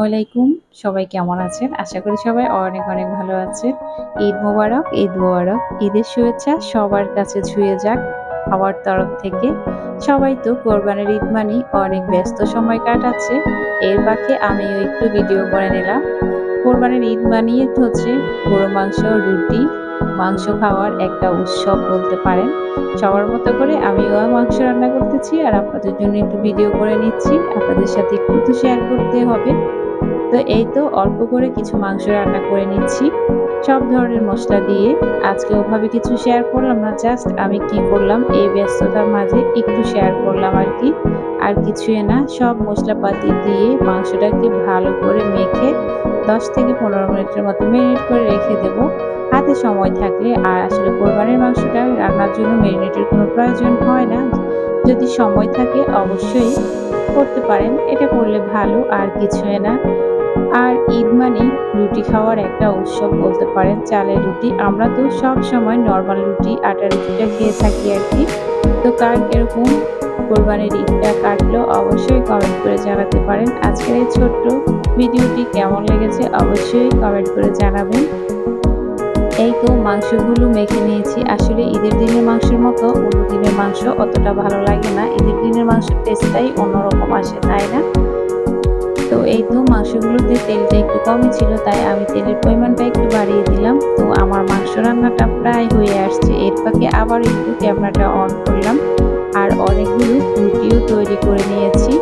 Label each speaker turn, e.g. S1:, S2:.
S1: ওয়ালাইকুম সবাই কেমন আছেন? আশা করি সবাই অনেক অনেক ভালো আছেন। ঈদ মোবারক ঈদ মোবারক। ঈদের শুভেচ্ছা সবার কাছে ছুঁয়ে যাক আমার তরফ থেকে। সবাই তো কোরবানের ঈদ মানি অনেক ব্যস্ত সময় কাটাচ্ছে। এর বাকি আমিও একটু ভিডিও করে নিলাম। কোরবানের ঈদ মানিয়ে হচ্ছে গরু, মাংস, রুটি মাংস খাওয়ার একটা উৎসব বলতে পারেন। সবার মতো করে আমিও মাংস রান্না করতেছি আর আপনাদের জন্য একটু ভিডিও করে নিচ্ছি। আপনাদের সাথে একটু শেয়ার করতে হবে। তো এই তো অল্প করে কিছু মাংস রান্না করে নিচ্ছি। সব ধরনের মশলা দিয়ে। আজকে ওভাবে কিছু শেয়ার করলাম না জাস্ট আমি কি করলাম, এই ব্যস্ততার মাঝে একটু শেয়ার করলাম আর কি। আর কিছুই না, সব মশলাপাতি দিয়ে মাংসটাকে ভালো করে মেখে দশ থেকে পনেরো মিনিটের মতো মেরিনেট করে রেখে দেব। সময় থাকলে আর আসলে কোরবানির মাংসটা রান্নার জন্য মেরিনেটের কোনো প্রয়োজন হয় না। যদি সময় থাকে অবশ্যই করতে পারেন, এটা করলে ভালো আর কিছুই না। আর ঈদ মানে রুটি খাওয়ার একটা উৎসব বলতে পারেন, চালের রুটি। আমরা তো সব সময় নর্মাল রুটি, আটা রুটিটা খেয়ে থাকি আর কি। তো কার এরকম কোরবানির ঈদটা কাটলো অবশ্যই কমেন্ট করে জানাতে পারেন। আজকের এই ছোট্ট ভিডিওটি কেমন লেগেছে অবশ্যই কমেন্ট করে জানাবেন। এই তো মাংসগুলো মেখে নিয়েছি। আসলে ঈদের দিনের মাংসের মতো অন্য দিনের মাংস অতটা ভালো লাগে না। ঈদের দিনের মাংসের টেস্টটাই অন্যরকম আসে, তাই না? তো এই তো মাংসগুলোতে তেলটা একটু কমই ছিল, তাই আমি তেলের পরিমাণটা একটু বাড়িয়ে দিলাম। তো আমার মাংস রান্নাটা প্রায় হয়ে আসছে। এর আবার একটু ক্যামেরাটা অন করলাম। আর অনেকগুলো রুটিও তৈরি করে নিয়েছি।